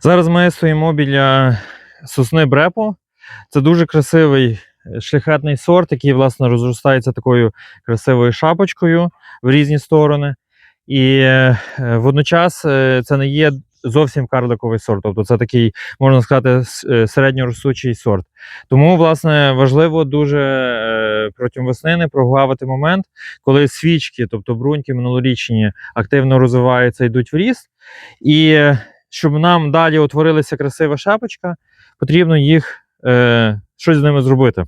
Зараз ми стоїмо біля сосни Брепо. Це дуже красивий е, шляхетний сорт, який, власне, розростається такою красивою шапочкою в різні сторони. І е, водночас е, це не є зовсім карликовий сорт. Тобто це такий, можна сказати, е, сорт. Тому, власне, важливо дуже е, протягом весни не прогавити момент, коли свічки, тобто бруньки минулорічні, активно розвиваються, йдуть в ріст. І е, щоб нам далі утворилася красива шапочка, потрібно їх е, щось з ними зробити.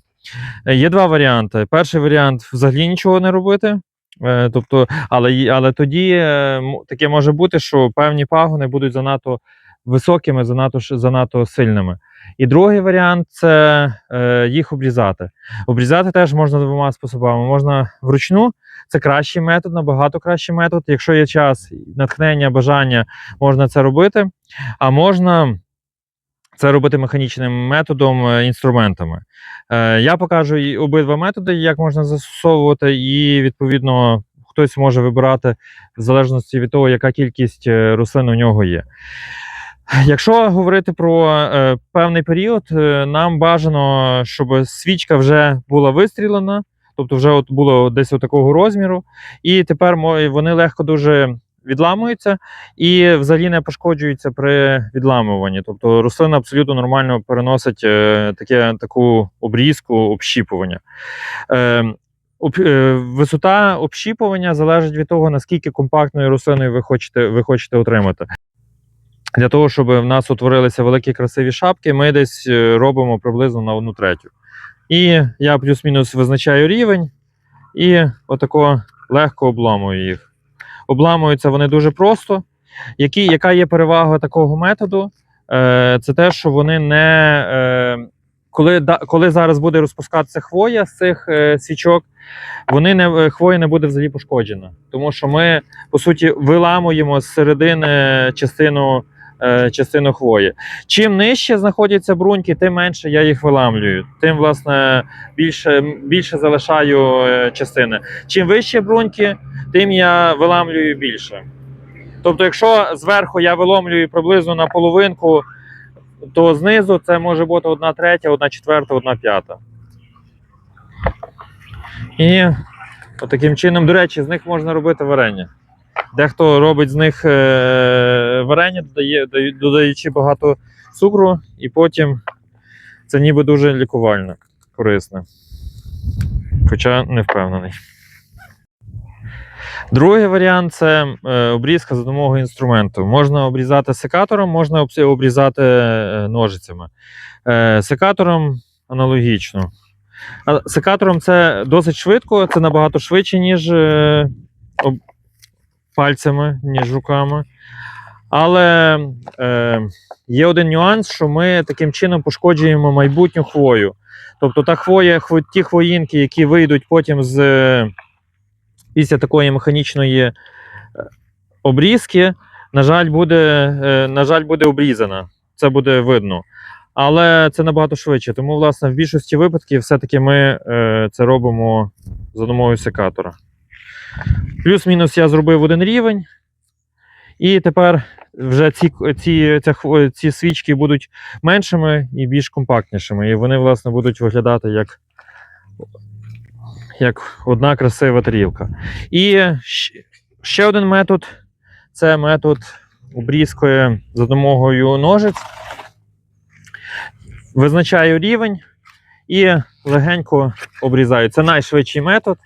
Є два варіанти. Перший варіант взагалі нічого не робити. Е, тобто, але, але тоді е, таке може бути, що певні пагони будуть занадто високими, занадто, занадто сильними. І другий варіант це е, їх обрізати. Обрізати теж можна двома способами. Можна вручну, це кращий метод, набагато кращий метод. Якщо є час, натхнення, бажання, можна це робити. А можна це робити механічним методом, е, інструментами. Е, Я покажу обидва методи, як можна застосовувати, і відповідно хтось може вибирати в залежності від того, яка кількість е, рослин у нього є. Якщо говорити про певний період, нам бажано, щоб свічка вже була вистрілена, тобто вже от було десь такого розміру, і тепер вони легко дуже відламуються і взагалі не пошкоджуються при відламуванні. Тобто рослина абсолютно нормально переносить е, таке, таку обрізку, общіпування. Е, е, висота общіпування залежить від того, наскільки компактною рослиною ви хочете, ви хочете отримати. Для того, щоб в нас утворилися великі красиві шапки, ми десь робимо приблизно на одну третю. І я плюс-мінус визначаю рівень і отако легко обламую їх. Обламуються вони дуже просто. Які, яка є перевага такого методу? Е, це те, що вони не. Е, коли, да, коли зараз буде розпускатися хвоя з цих е, свічок, вони не, е, хвоя не буде взагалі пошкоджена. Тому що ми, по суті, виламуємо з середини частину, частину хвої. Чим нижче знаходяться бруньки, тим менше я їх виламлюю. Тим, власне, більше, більше залишаю е, частини. Чим вище бруньки, тим я виламлюю більше. Тобто, якщо зверху я виломлюю приблизно на половинку, то знизу це може бути одна третя, одна четверта, одна п'ята. І таким чином, до речі, з них можна робити варення. Дехто робить з них варення, додає, додаючи багато цукру, і потім це ніби дуже лікувально, корисне. Хоча не впевнений. Другий варіант це е, обрізка за допомогою інструменту. Можна обрізати секатором, можна обрізати е, ножицями. Е, секатором аналогічно. Секатором це досить швидко, це набагато швидше, ніж пальцями, ніж руками. Але е, є один нюанс, що ми таким чином пошкоджуємо майбутню хвою. Тобто та хвоя, хво- ті хвоїнки, які вийдуть потім з е, після такої механічної е, обрізки, на жаль, буде, е, на жаль, буде обрізана. Це буде видно. Але це набагато швидше. Тому, власне, в більшості випадків все-таки ми це робимо за допомогою секатора. Плюс-мінус я зробив один рівень. І тепер вже ці, ці, ця ці свічки будуть меншими і більш компактнішими. І вони, власне, будуть виглядати як, як одна красива тарілка. І ще один метод це метод обрізкою за допомогою ножиць. Визначаю рівень і легенько обрізаю. Це найшвидший метод.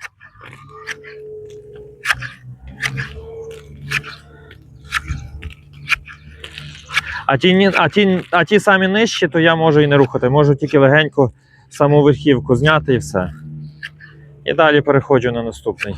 А ті, а, ті, а ті самі нижчі, то я можу і не рухати. Можу тільки легенько саму верхівку зняти і все. І далі переходжу на наступний.